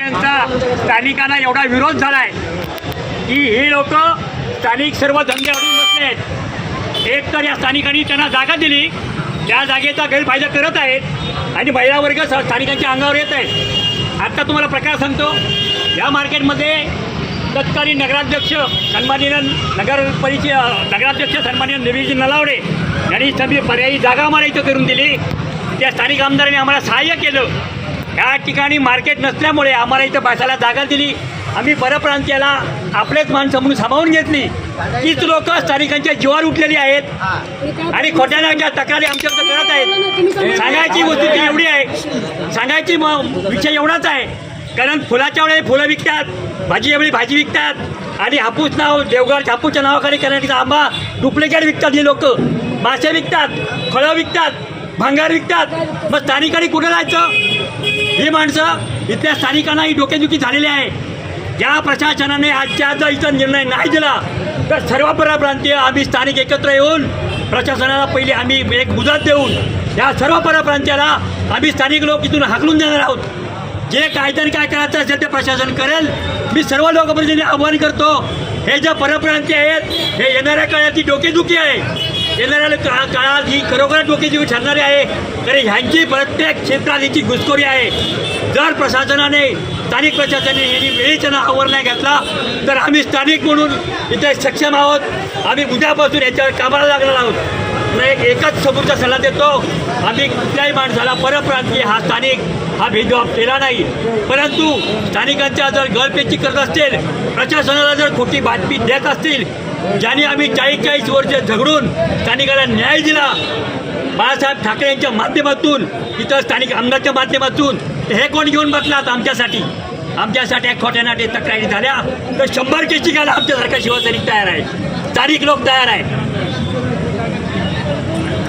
यांचा स्थानिकांना एवढा विरोध झालाय की हे लोक स्थानिक सर्व धंदे अडून बसले आहेत. एक तर या स्थानिकांनी त्यांना जागा दिली. त्या जागेचा गैरफायदा करत आहेत आणि महिला वर्ग स्थानिकांच्या अंगावर येत आहेत. आत्ता तुम्हाला प्रकार सांगतो या मार्केटमध्ये तत्कालीन नगराध्यक्ष सन्माननीय नगर परिचय नगराध्यक्ष सन्माननीय देवीजी नलावडे यांनी सभी पर्यायी जागा आम्हाला इथं करून दिली. त्या स्थानिक आमदारांनी आम्हाला सहाय्य केलं. या ठिकाणी मार्केट नसल्यामुळे आम्हाला इथं बसायला जागा दिली. आम्ही परप्रांतीयाला आपलेच माणसं म्हणून सामावून घेतली. तीच लोक स्थानिकांच्या जीवावर उठलेली आहेत. आणि खोट्या नाट्या तक्रारी आमच्याकडे करत आहेत. सांगायची वस्तू एवढी आहे. सांगायची म- विषय एवढाच आहे. कारण फुलाच्या वेळेला फुलं विकतात भाजी वेळी भाजी विकतात. आणि हापूस नाव देवगड हापूसच्या नावाखाली करण्याचा आंबा डुप्लिकेट विकतात ही लोक. मासे विकतात फळं विकतात भांगार विकतात. मग स्थानिकांनी कुठे जायचं? ही माणसं इथल्या स्थानिकांना ही डोकेदुखी झालेली आहे. ज्या प्रशासनाने आजच्या आज इथं निर्णय नाही दिला तर सर्व परप्रांतीय आम्ही स्थानिक एकत्र येऊन प्रशासनाला पहिले आम्ही एक मुदत देऊन या सर्व परप्रांत्याला आम्ही स्थानिक लोक इथून हाकलून देणार आहोत. जे कायद्याने काय करायचं असेल ते प्रशासन करेल. मी सर्व लोकप्रतिनिधी आव्हान करतो हे जे परप्रांती आहेत हे येणाऱ्या काळाची डोकेदुखी आहे. येणाऱ्या का काळात ही खरोखर डोकेदुखी ठरणारी आहे. कारण ह्यांची प्रत्येक क्षेत्रात हिची घुसखोरी आहे. जर प्रशासनाने स्थानिक प्रशासनाने यांनी वेळीच आवर नाही घेतला तर आम्ही स्थानिक म्हणून इथे सक्षम आहोत. आम्ही उद्यापासून याच्यावर कामाला लागणार आहोत. एक एकच समोरचा सल्ला देतो. आम्ही कुठल्याही माणसाला परप्रांतीय हा स्थानिक हा भेदभाव केला नाही. परंतु स्थानिकांच्या जर गळपेची करत असतील प्रशासनाला जर खोटी बातमी देत असतील ज्याने आम्ही चाळीस चाळीस वर्ष झगडून स्थानिकाला न्याय दिला बाळासाहेब ठाकरे यांच्या माध्यमातून इतर स्थानिक आमदारच्या माध्यमातून हे कोण घेऊन बसलात आमच्यासाठी? आमच्यासाठी खोट्या नाटे तक्रारी झाल्या. तर शंभर केसी घ्यायला आमच्यासारखा शिवसैनिक तयार आहे. स्थानिक लोक तयार आहे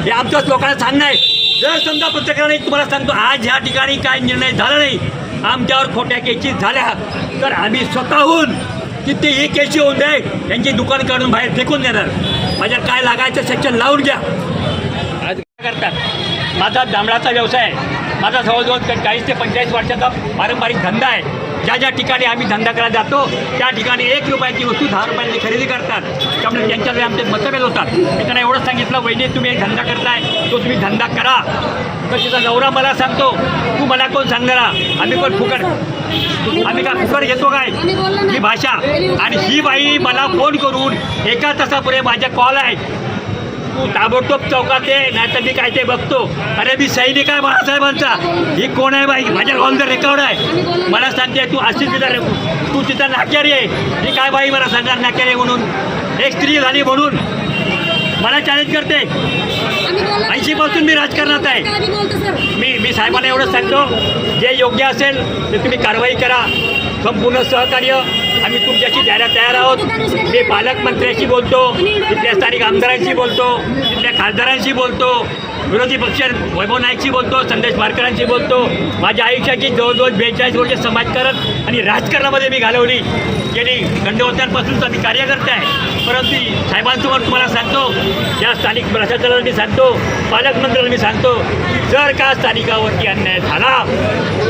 हे आमच्याच लोकांना सांगणं आहे. जर समजा पत्रकाराने तुम्हाला सांगतो आज ह्या ठिकाणी काय निर्णय झाला नाही आमच्यावर खोट्या केची झाल्या. तर आम्ही स्वतःहून कितीही केसी होऊन दे त्यांची दुकान काढून बाहेर फेकून देणार. माझ्या काय लागायचं सेक्शन लावून घ्या. आज काय करतात? माझा दामडाचा व्यवसाय आहे. माझा जवळजवळ चाळीस ते पंचेचाळीस वर्षाचा पारंपरिक धंदा आहे. ज्या ज्या ठिकाणी आम्ही धंदा करायला जातो त्या ठिकाणी एक रुपयाची वस्तू दहा रुपयांची खरेदी करतात. त्यामुळे त्यांच्याकडे आमचे मतभेद होतात. मी त्यांना एवढंच सांगितलं वहिनी तुम्ही एक धंदा करताय तो तुम्ही धंदा करा. तर तिचा नवरा मला सांगतो तू मला कोण सांगणारा आम्ही पण फुकट आम्ही काय फुकट घेतो काय? ही भाषा. आणि ही बाई मला फोन करून एका तासापुढे माझ्या कॉल आहे. तू ताबडतोब चौकात ये नाही तर मी काय ते बघतो. अरे मी सैनिक आहे बाळासाहेबांचा. ही कोण आहे बाई? माझ्या ऑन द रेकॉर्ड आहे. मला सांगते तू अशीच तिथं तू तिथं नाक्यारी आहे ही काय बाई मला सांगणार नाक्यारी आहे म्हणून? एक स्त्री झाली म्हणून. मला चॅलेंज करते. ऐंशी पासून मी राजकारणात आहे. मी मी साहेबांना एवढंच सांगतो. जे योग्य असेल ते तुम्ही कारवाई करा. संपूर्ण सहकार्य आम्ही तुमच्याशी द्यायला तयार आहोत. मी पालकमंत्र्यांशी बोलतो तिथल्या स्थानिक आमदारांशी बोलतो तिथल्या खासदारांशी बोलतो विरोधी पक्ष वैभव नाईकशी बोलतो संदेश वारकरांशी बोलतो. माझ्या आयुष्याची जवळजवळ बेचाळीस वर्ष समाजकारण आणि राजकारणामध्ये मी घालवली. गेली दंडवत्यांपासूनचा मी कार्यकर्ता आहे. परंतु साहेबांसमोर तुम्हाला सांगतो या स्थानिक प्रशासनाला मी सांगतो पालकमंत्र्याला मी सांगतो जर का स्थानिकावरती अन्याय झाला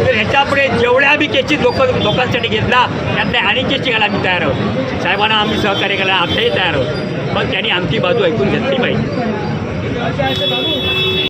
तर ह्याच्यापुढे जेवढ्या बी केसेस लोक लोकांसाठी घेतला त्यातल्या आणि केस घ्यायला आम्ही तयार आहोत. साहेबांना आम्ही सहकार्य करायला आमच्याही तयार आहोत. पण त्यांनी आमची बाजू ऐकून घेतली पाहिजे.